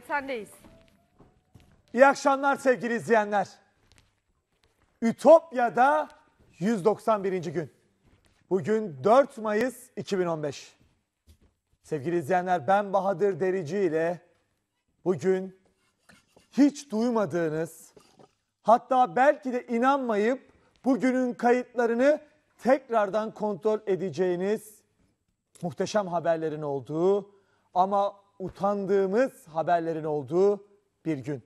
Sait sendeyiz. İyi akşamlar sevgili izleyenler. Ütopya'da 191. gün. Bugün 4 Mayıs 2015. Sevgili izleyenler ben Bahadır Derici ile bugün hiç duymadığınız hatta belki de inanmayıp bugünün kayıtlarını tekrardan kontrol edeceğiniz muhteşem haberlerin olduğu ama utandığımız haberlerin olduğu bir gün.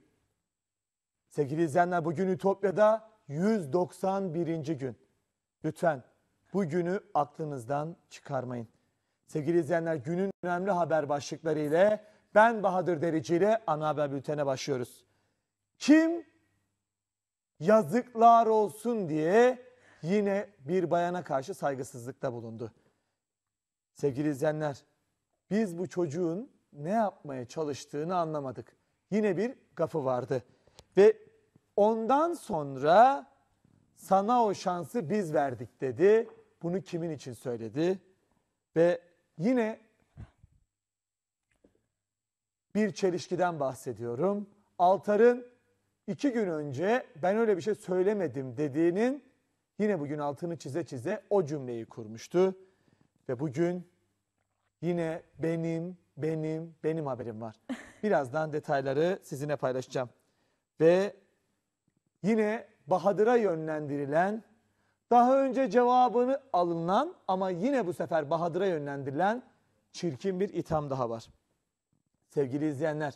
Sevgili izleyenler bugün Ütopya'da 191. gün. Lütfen bu günü aklınızdan çıkarmayın. Sevgili izleyenler günün önemli haber başlıkları ile ben Bahadır Derici ile ana haber bültene başlıyoruz. Kim yazıklar olsun diye yine bir bayana karşı saygısızlıkta bulundu. Sevgili izleyenler biz bu çocuğun ne yapmaya çalıştığını anlamadık. Yine bir gafı vardı. Ve ondan sonra sana o şansı biz verdik dedi. Bunu kimin için söyledi? Ve yine bir çelişkiden bahsediyorum. Altar'ın iki gün önce ben öyle bir şey söylemedim dediğinin yine bugün altını çize çize o cümleyi kurmuştu. Ve bugün yine benim, benim, benim haberim var. Birazdan detayları sizinle paylaşacağım. Ve yine Bahadır'a yönlendirilen, daha önce cevabını alınan ama yine bu sefer Bahadır'a yönlendirilen çirkin bir itham daha var. Sevgili izleyenler,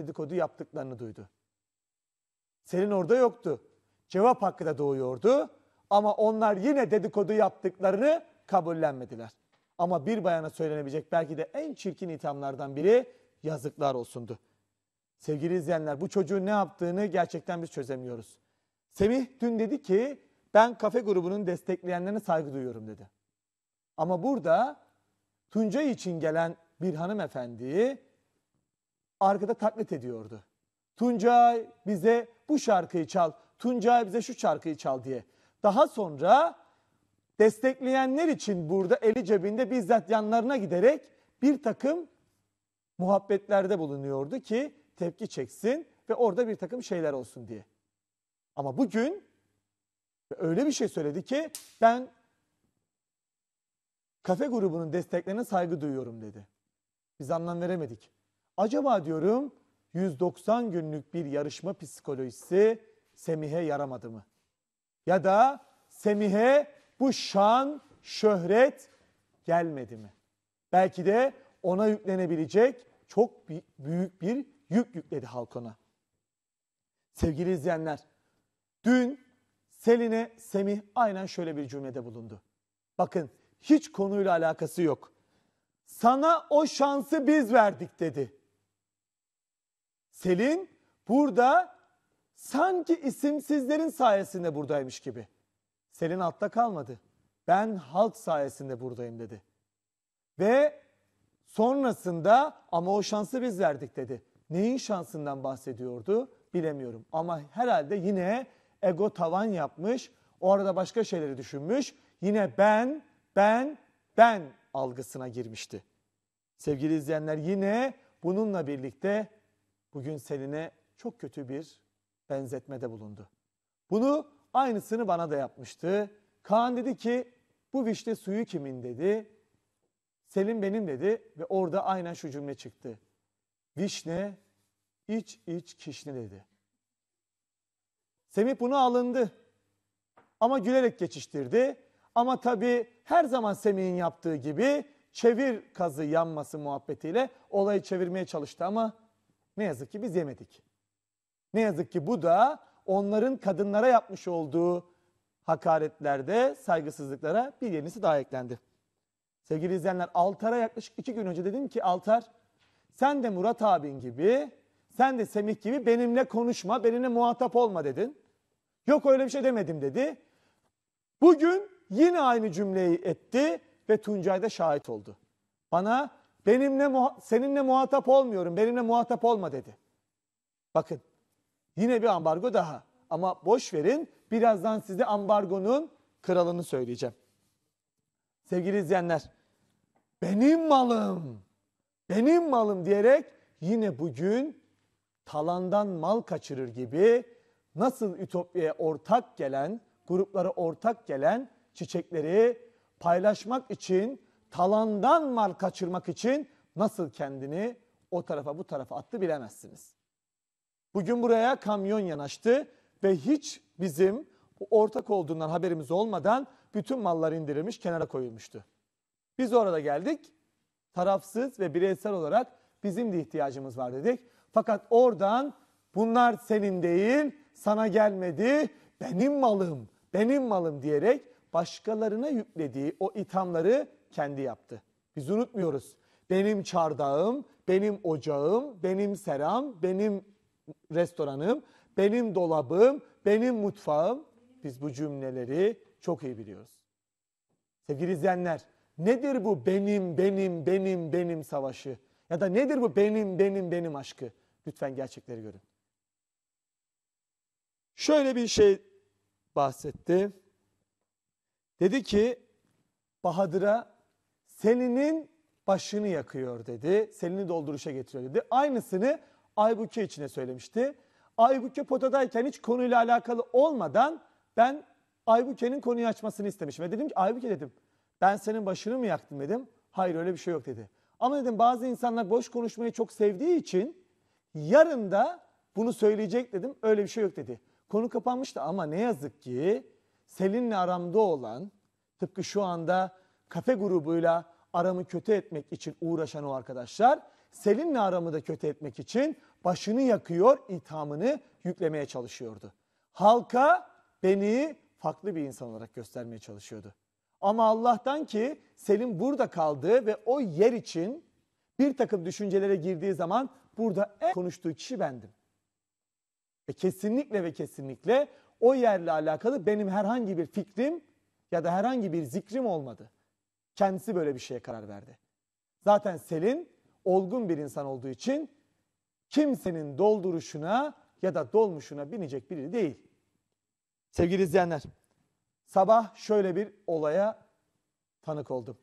dedikodu yaptıklarını duydu. Selin orada yoktu. Cevap hakkı da doğuyordu. Ama onlar yine dedikodu yaptıklarını kabullenmediler. Ama bir bayana söylenebilecek belki de en çirkin ithamlardan biri yazıklar olsundu. Sevgili izleyenler bu çocuğun ne yaptığını gerçekten biz çözemiyoruz. Semih dün dedi ki ben kafe grubunun destekleyenlerine saygı duyuyorum dedi. Ama burada Tuncay için gelen bir hanımefendiyi arkada taklit ediyordu. Tuncay bize bu şarkıyı çal, Tuncay bize şu şarkıyı çal diye. Daha sonra destekleyenler için burada eli cebinde bizzat yanlarına giderek bir takım muhabbetlerde bulunuyordu ki tepki çeksin ve orada bir takım şeyler olsun diye. Ama bugün öyle bir şey söyledi ki ben kafe grubunun desteklerine saygı duyuyorum dedi. Biz anlam veremedik. Acaba diyorum 190 günlük bir yarışma psikolojisi Semih'e yaramadı mı? Ya da Semih'e bu şan, şöhret gelmedi mi? Belki de ona yüklenebilecek çok büyük bir yük yükledi halk ona. Sevgili izleyenler, dün Selin'e Semih aynen şöyle bir cümlede bulundu. Bakın hiç konuyla alakası yok. Sana o şansı biz verdik dedi. Selin burada sanki isimsizlerin sayesinde buradaymış gibi. Selin altta kalmadı. Ben halk sayesinde buradayım dedi. Ve sonrasında ama o şansı biz verdik dedi. Neyin şansından bahsediyordu bilemiyorum. Ama herhalde yine ego tavan yapmış. O arada başka şeyleri düşünmüş. Yine ben, ben, ben algısına girmişti. Sevgili izleyenler yine bununla birlikte bugün Selin'e çok kötü bir benzetmede bulundu. Bunu aynısını bana da yapmıştı. Kaan dedi ki bu vişne suyu kimin dedi. Selin benim dedi ve orada aynen şu cümle çıktı. Vişne iç iç kişne dedi. Semih bunu alındı. Ama gülerek geçiştirdi. Ama tabii her zaman Semih'in yaptığı gibi çevir kazı yanması muhabbetiyle olayı çevirmeye çalıştı ama ne yazık ki biz yemedik. Ne yazık ki bu da onların kadınlara yapmış olduğu hakaretlerde, saygısızlıklara bir yenisi daha eklendi. Sevgili izleyenler Altar'a yaklaşık iki gün önce dedim ki Altar sen de Murat abin gibi, sen de Semih gibi benimle konuşma, benimle muhatap olma dedin. Yok öyle bir şey demedim dedi. Bugün yine aynı cümleyi etti. ve Tuncay da şahit oldu. Bana benimle seninle muhatap olmuyorum, benimle muhatap olma dedi. Bakın yine bir ambargo daha. Ama boş verin birazdan size ambargonun kralını söyleyeceğim. Sevgili izleyenler benim malım, benim malım diyerek yine bugün talandan mal kaçırır gibi nasıl Ütopya'ya ortak gelen, gruplara ortak gelen çiçekleri paylaşmak için, talandan mal kaçırmak için nasıl kendini o tarafa bu tarafa attı bilemezsiniz. Bugün buraya kamyon yanaştı ve hiç bizim ortak olduğundan haberimiz olmadan bütün mallar indirilmiş, kenara koyulmuştu. Biz orada geldik, tarafsız ve bireysel olarak bizim de ihtiyacımız var dedik. Fakat oradan bunlar senin değil, sana gelmedi, benim malım, benim malım diyerek başkalarına yüklediği o ithamları kendi yaptı. Biz unutmuyoruz. Benim çardağım, benim ocağım, benim seram, benim restoranım, benim dolabım, benim mutfağım. Biz bu cümleleri çok iyi biliyoruz. Sevgili izleyenler, nedir bu benim, benim, benim, benim savaşı? Ya da nedir bu benim, benim, benim aşkı? Lütfen gerçekleri görün. Şöyle bir şey bahsetti. Dedi ki Bahadır'a Selin'in başını yakıyor dedi. Selin'i dolduruşa getiriyor dedi. Aynısını Aybüke içine söylemişti. Aybüke potadayken hiç konuyla alakalı olmadan ben Aybüke'nin konuyu açmasını istemişim. Ve dedim ki Aybüke dedim ben senin başını mı yaktım dedim. Hayır öyle bir şey yok dedi. Ama dedim bazı insanlar boş konuşmayı çok sevdiği için yarın da bunu söyleyecek dedim. Öyle bir şey yok dedi. Konu kapanmıştı ama ne yazık ki Selin'le aramda olan tıpkı şu anda kafe grubuyla aramı kötü etmek için uğraşan o arkadaşlar Selin'le aramı da kötü etmek için başını yakıyor, ithamını yüklemeye çalışıyordu. Halka beni farklı bir insan olarak göstermeye çalışıyordu. Ama Allah'tan ki Selin burada kaldı ve o yer için bir takım düşüncelere girdiği zaman burada en konuştuğu kişi bendim. Ve kesinlikle ve kesinlikle o yerle alakalı benim herhangi bir fikrim ya da herhangi bir zikrim olmadı. Kendisi böyle bir şeye karar verdi. Zaten Selin olgun bir insan olduğu için kimsenin dolduruşuna ya da dolmuşuna binecek biri değil. Sevgili izleyenler, sabah şöyle bir olaya tanık oldum.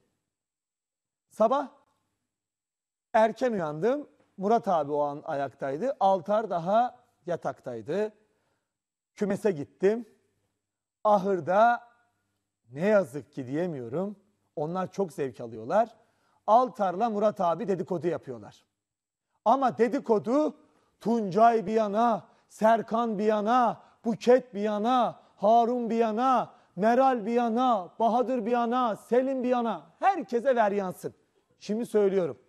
Sabah erken uyandım. Murat abi o an ayaktaydı. Altar daha yataktaydı. Kümese gittim. Ahırda ne yazık ki diyemiyorum. Onlar çok zevk alıyorlar. Altar'la Murat abi dedikodu yapıyorlar. Ama dedikodu Tuncay bir yana, Serkan bir yana, Buket bir yana, Harun bir yana, Meral bir yana, Bahadır bir yana, Selim bir yana. Herkese ver yansın. Şimdi söylüyorum.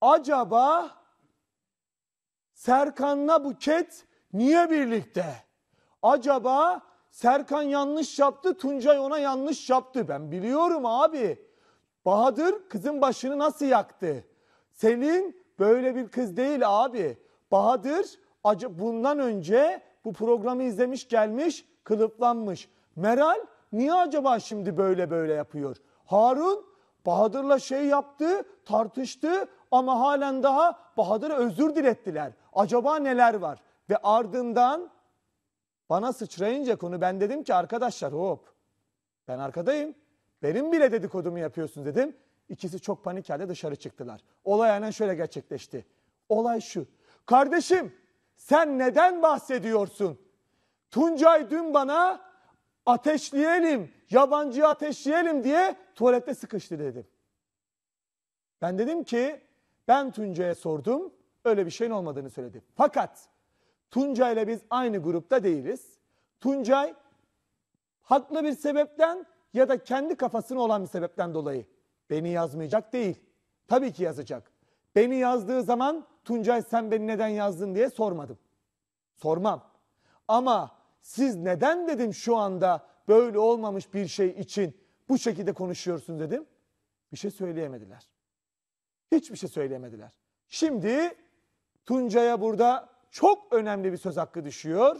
Acaba Serkan'la Buket niye birlikte? Acaba Serkan yanlış yaptı, Tuncay ona yanlış yaptı. Ben biliyorum abi. Bahadır kızın başını nasıl yaktı? Selin böyle bir kız değil abi. Bahadır acı bundan önce bu programı izlemiş gelmiş, kılıplanmış. Meral niye acaba şimdi böyle böyle yapıyor? Harun Bahadır'la şey yaptı, tartıştı ama halen daha Bahadır'a özür dilettiler. Acaba neler var? Ve ardından bana sıçrayınca konu ben dedim ki arkadaşlar hop ben arkadayım. Benim bile dedikodumu yapıyorsun dedim. İkisi çok panik halde dışarı çıktılar. Olay aynen şöyle gerçekleşti. Olay şu. Kardeşim sen neden bahsediyorsun? Tuncay dün bana ateşleyelim, yabancıyı ateşleyelim diye tuvalette sıkıştı dedim. Ben dedim ki ben Tuncay'a sordum. Öyle bir şeyin olmadığını söyledi. Fakat Tuncay ile biz aynı grupta değiliz. Tuncay haklı bir sebepten ya da kendi kafasına olan bir sebepten dolayı beni yazmayacak değil. Tabii ki yazacak. Beni yazdığı zaman Tuncay sen beni neden yazdın diye sormadım. Sormam. Ama siz neden dedim şu anda böyle olmamış bir şey için bu şekilde konuşuyorsun dedim. Bir şey söyleyemediler. Hiçbir şey söyleyemediler. Şimdi Tuncay'a burada çok önemli bir söz hakkı düşüyor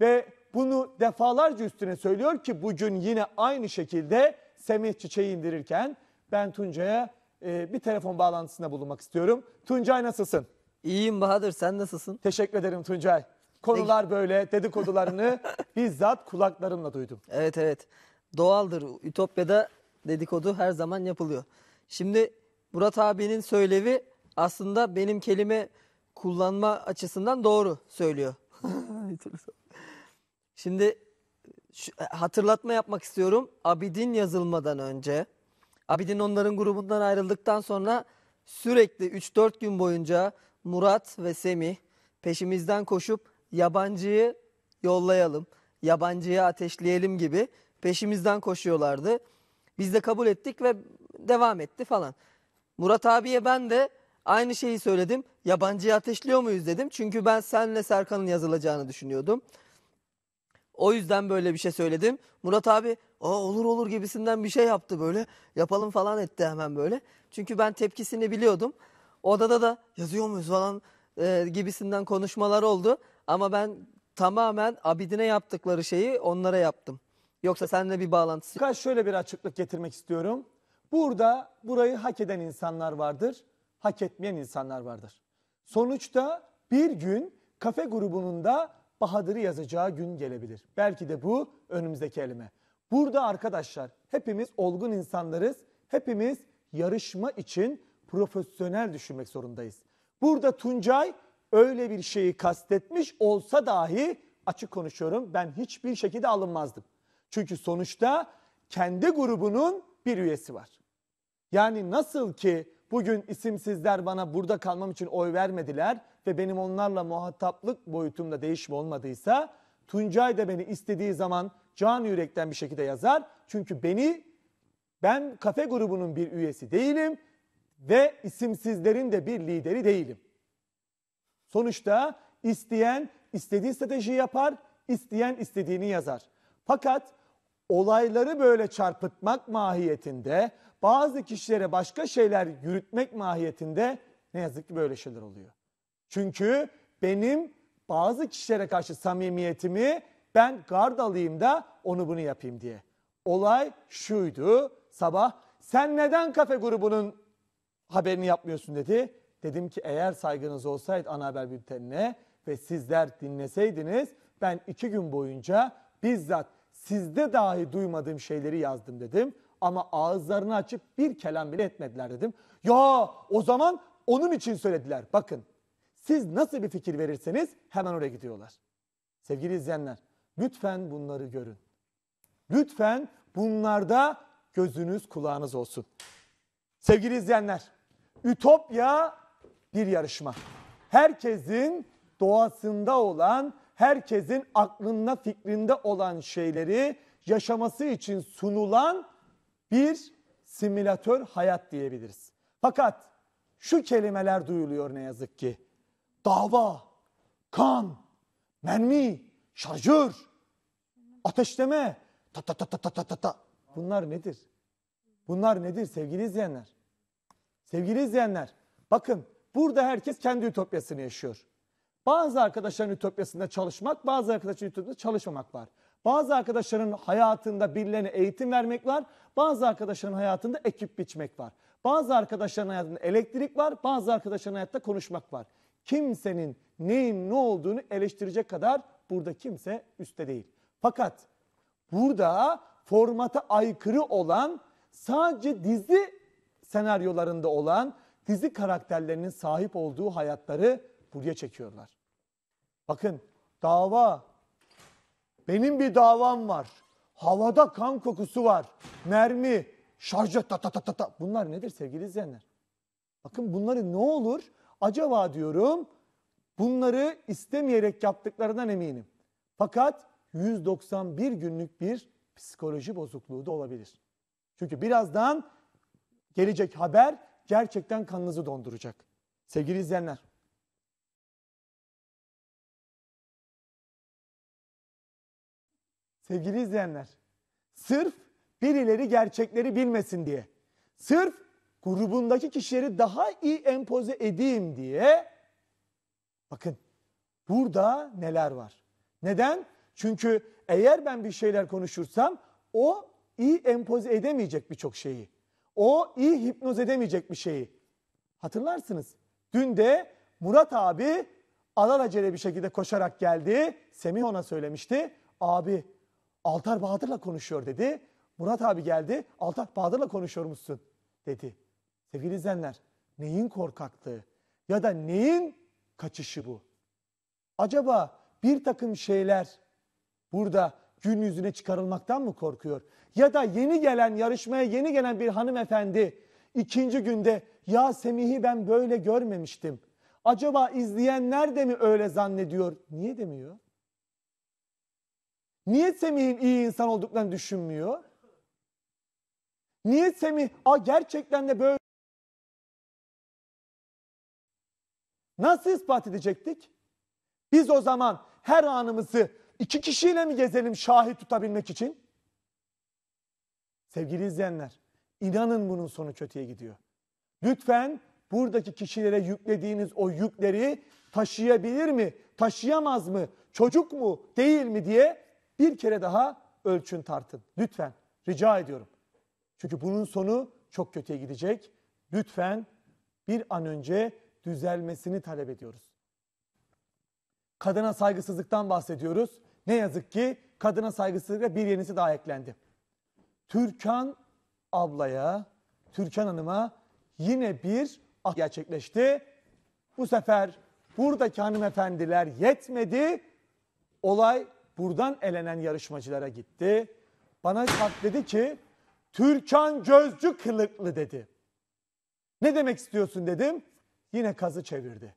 ve bunu defalarca üstüne söylüyor ki bugün yine aynı şekilde Semih çiçeği indirirken ben Tuncay'a e, bir telefon bağlantısında bulunmak istiyorum. Tuncay nasılsın? İyiyim Bahadır sen nasılsın? Teşekkür ederim Tuncay. Konular böyle dedikodularını bizzat kulaklarımla duydum. Evet evet doğaldır Ütopya'da dedikodu her zaman yapılıyor. Şimdi Murat abinin söylevi aslında benim kelime kullanma açısından doğru söylüyor. Şimdi şu- hatırlatma yapmak istiyorum. Abidin yazılmadan önce Abidin onların grubundan ayrıldıktan sonra sürekli 3-4 gün boyunca Murat ve Semih peşimizden koşup yabancıyı yollayalım, yabancıyı ateşleyelim gibi peşimizden koşuyorlardı. Biz de kabul ettik ve devam etti falan. Murat abiye ben de aynı şeyi söyledim. Yabancıyı ateşliyor muyuz dedim. Çünkü ben senle Serkan'ın yazılacağını düşünüyordum. O yüzden böyle bir şey söyledim. Murat abi Aa, olur olur gibisinden bir şey yaptı böyle. Yapalım falan etti hemen böyle. Çünkü ben tepkisini biliyordum. Odada da yazıyor muyuz falan e, gibisinden konuşmalar oldu. Ama ben tamamen Abidine yaptıkları şeyi onlara yaptım. Yoksa seninle bir bağlantısı. Fakat şöyle bir açıklık getirmek istiyorum. Burada burayı hak eden insanlar vardır, hak etmeyen insanlar vardır. Sonuçta bir gün kafe grubunun da Bahadır'ı yazacağı gün gelebilir. Belki de bu önümüzdeki elime. Burada arkadaşlar hepimiz olgun insanlarız. Hepimiz yarışma için profesyonel düşünmek zorundayız. Burada Tuncay öyle bir şeyi kastetmiş olsa dahi açık konuşuyorum ben hiçbir şekilde alınmazdım. Çünkü sonuçta kendi grubunun bir üyesi var. Yani nasıl ki bugün isimsizler bana burada kalmam için oy vermediler ve benim onlarla muhataplık boyutumda değişme olmadıysa Tuncay da beni istediği zaman can yürekten bir şekilde yazar. Çünkü beni ben kafe grubunun bir üyesi değilim ve isimsizlerin de bir lideri değilim. Sonuçta isteyen istediği strateji yapar, isteyen istediğini yazar. Fakat olayları böyle çarpıtmak mahiyetinde, bazı kişilere başka şeyler yürütmek mahiyetinde ne yazık ki böyle şeyler oluyor. Çünkü benim bazı kişilere karşı samimiyetimi ben gard alayım da onu bunu yapayım diye. Olay şuydu sabah sen neden kafe grubunun haberini yapmıyorsun dedi. Dedim ki eğer saygınız olsaydı ana haber bültenine ve sizler dinleseydiniz ben iki gün boyunca bizzat sizde dahi duymadığım şeyleri yazdım dedim. Ama ağızlarını açıp bir kelam bile etmediler dedim. Ya o zaman onun için söylediler. Bakın siz nasıl bir fikir verirseniz hemen oraya gidiyorlar. Sevgili izleyenler lütfen bunları görün. Lütfen bunlarda gözünüz kulağınız olsun. Sevgili izleyenler, Ütopya bir yarışma. Herkesin doğasında olan, herkesin aklında fikrinde olan şeyleri yaşaması için sunulan bir simülatör hayat diyebiliriz. Fakat şu kelimeler duyuluyor ne yazık ki. Dava, kan, mermi, şarjör, ateşleme, ta ta ta ta ta ta ta ta. Bunlar nedir? Bunlar nedir sevgili izleyenler? Sevgili izleyenler, bakın burada herkes kendi ütopyasını yaşıyor. Bazı arkadaşların ütopyasında çalışmak, bazı arkadaşların ütopyasında çalışmamak var. Bazı arkadaşların hayatında birilerine eğitim vermek var, bazı arkadaşların hayatında ekip biçmek var. Bazı arkadaşların hayatında elektrik var, bazı arkadaşların hayatta konuşmak var. Kimsenin neyin ne olduğunu eleştirecek kadar burada kimse üstte değil. Fakat burada formata aykırı olan sadece dizi senaryolarında olan dizi karakterlerinin sahip olduğu hayatları buraya çekiyorlar. Bakın dava. Benim bir davam var. Havada kan kokusu var. Mermi, şarjı ta ta ta ta ta. Bunlar nedir sevgili izleyenler? Bakın bunları ne olur? Acaba diyorum bunları istemeyerek yaptıklarından eminim. Fakat 191 günlük bir psikoloji bozukluğu da olabilir. Çünkü birazdan gelecek haber gerçekten kanınızı donduracak. Sevgili izleyenler. Sevgili izleyenler. Sırf birileri gerçekleri bilmesin diye. Sırf grubundaki kişileri daha iyi empoze edeyim diye bakın burada neler var. Neden? Çünkü eğer ben bir şeyler konuşursam o iyi empoze edemeyecek birçok şeyi. O iyi hipnoz edemeyecek bir şeyi. Hatırlarsınız. Dün de Murat abi alelacele bir şekilde koşarak geldi. Semih ona söylemişti. Abi Altar Bahadır'la konuşuyor dedi. Murat abi geldi. Altar Bahadır'la konuşuyormuşsun dedi. Sevgili izleyenler neyin korkaklığı ya da neyin kaçışı bu? Acaba bir takım şeyler burada gün yüzüne çıkarılmaktan mı korkuyor? Ya da yeni gelen yarışmaya yeni gelen bir hanımefendi ikinci günde ya Semih'i ben böyle görmemiştim. Acaba izleyenler de mi öyle zannediyor? Niye demiyor? Niye Semih'in iyi insan olduklarını düşünmüyor? Niye Semih a gerçekten de böyle Nasıl ispat edecektik? Biz o zaman her anımızı iki kişiyle mi gezelim şahit tutabilmek için? Sevgili izleyenler, inanın bunun sonu kötüye gidiyor. Lütfen buradaki kişilere yüklediğiniz o yükleri taşıyabilir mi, taşıyamaz mı, çocuk mu, değil mi diye bir kere daha ölçün tartın. Lütfen, rica ediyorum. Çünkü bunun sonu çok kötüye gidecek. Lütfen bir an önce düzelmesini talep ediyoruz. Kadına saygısızlıktan bahsediyoruz. Ne yazık ki kadına saygısızlıkla bir yenisi daha eklendi. Türkan ablaya, Türkan Hanım'a yine bir ah gerçekleşti. Bu sefer buradaki hanımefendiler yetmedi. Olay buradan elenen yarışmacılara gitti. Bana dedi ki Türkan gözcü kılıklı dedi. Ne demek istiyorsun dedim. Yine kazı çevirdi.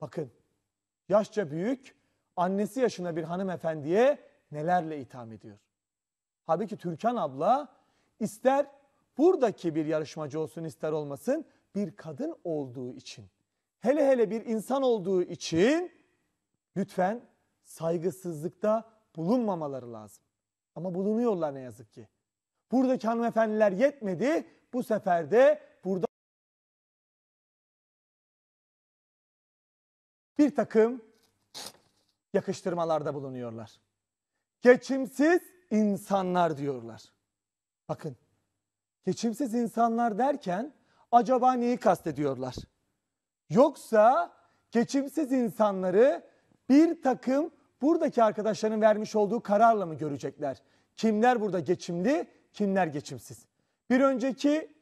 Bakın yaşça büyük annesi yaşına bir hanımefendiye nelerle itham ediyor. Halbuki Türkan abla ister buradaki bir yarışmacı olsun ister olmasın bir kadın olduğu için hele hele bir insan olduğu için lütfen saygısızlıkta bulunmamaları lazım. Ama bulunuyorlar ne yazık ki. Buradaki hanımefendiler yetmedi. Bu sefer de burada bir takım yakıştırmalarda bulunuyorlar. Geçimsiz insanlar diyorlar. Bakın, geçimsiz insanlar derken acaba neyi kastediyorlar? Yoksa geçimsiz insanları bir takım buradaki arkadaşların vermiş olduğu kararla mı görecekler? Kimler burada geçimli, kimler geçimsiz? Bir önceki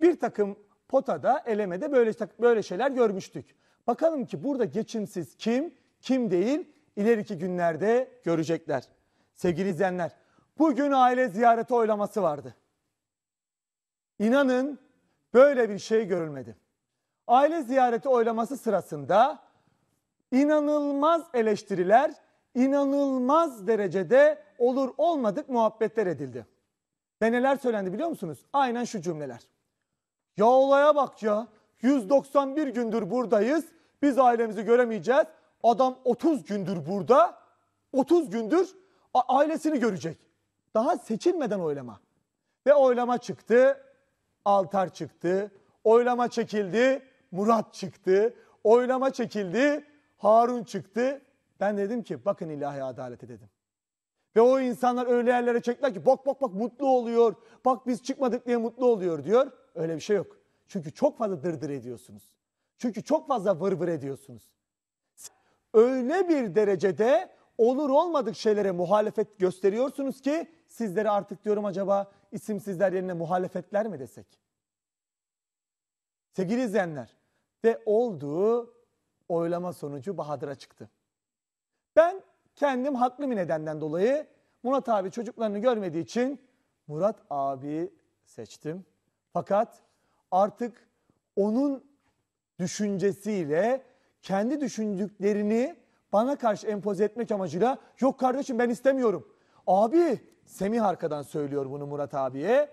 bir takım potada, elemede böyle böyle şeyler görmüştük. Bakalım ki burada geçimsiz kim, kim değil ileriki günlerde görecekler. Sevgili izleyenler, bugün aile ziyareti oylaması vardı. İnanın böyle bir şey görülmedi. Aile ziyareti oylaması sırasında inanılmaz eleştiriler, inanılmaz derecede olur olmadık muhabbetler edildi. Ve neler söylendi biliyor musunuz? Aynen şu cümleler. Ya olaya bak ya. 191 gündür buradayız. Biz ailemizi göremeyeceğiz. Adam 30 gündür burada. 30 gündür ailesini görecek. Daha seçilmeden oylama. Ve oylama çıktı. Altar çıktı. Oylama çekildi. Murat çıktı. Oylama çekildi. Harun çıktı. Ben dedim ki bakın ilahi adalete dedim. Ve o insanlar öyle yerlere çektiler ki bak bak bak mutlu oluyor. Bak biz çıkmadık diye mutlu oluyor diyor. Öyle bir şey yok. Çünkü çok fazla dırdır ediyorsunuz. Çünkü çok fazla vır vır ediyorsunuz. Öyle bir derecede olur olmadık şeylere muhalefet gösteriyorsunuz ki sizlere artık diyorum acaba isimsizler yerine muhalefetler mi desek? Sevgili izleyenler ve olduğu oylama sonucu Bahadır'a çıktı. Ben kendim haklı bir nedenden dolayı Murat abi çocuklarını görmediği için Murat abi seçtim. Fakat artık onun düşüncesiyle kendi düşündüklerini bana karşı empoze etmek amacıyla yok kardeşim ben istemiyorum. Abi Semih arkadan söylüyor bunu Murat abiye.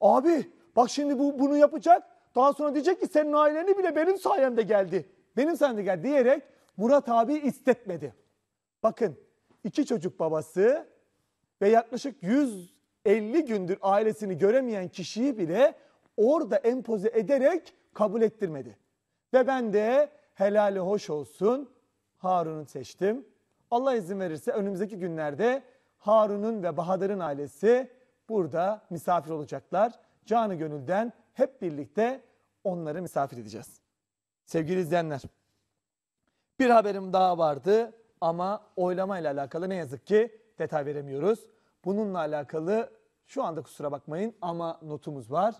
Abi bak şimdi bu bunu yapacak. Daha sonra diyecek ki senin aileni bile benim sayemde geldi. Benim geldi diyerek Murat abi istetmedi. Bakın iki çocuk babası ve yaklaşık 150 gündür ailesini göremeyen kişiyi bile orada empoze ederek kabul ettirmedi. Ve ben de helali hoş olsun Harun'u seçtim. Allah izin verirse önümüzdeki günlerde Harun'un ve Bahadır'ın ailesi burada misafir olacaklar. Canı gönülden hep birlikte onları misafir edeceğiz. Sevgili izleyenler, bir haberim daha vardı ama oylama ile alakalı ne yazık ki detay veremiyoruz. Bununla alakalı şu anda kusura bakmayın ama notumuz var.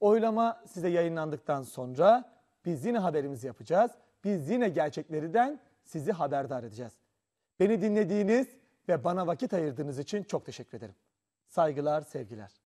Oylama size yayınlandıktan sonra biz yine haberimizi yapacağız. Biz yine gerçeklerden sizi haberdar edeceğiz. Beni dinlediğiniz ve bana vakit ayırdığınız için çok teşekkür ederim. Saygılar, sevgiler.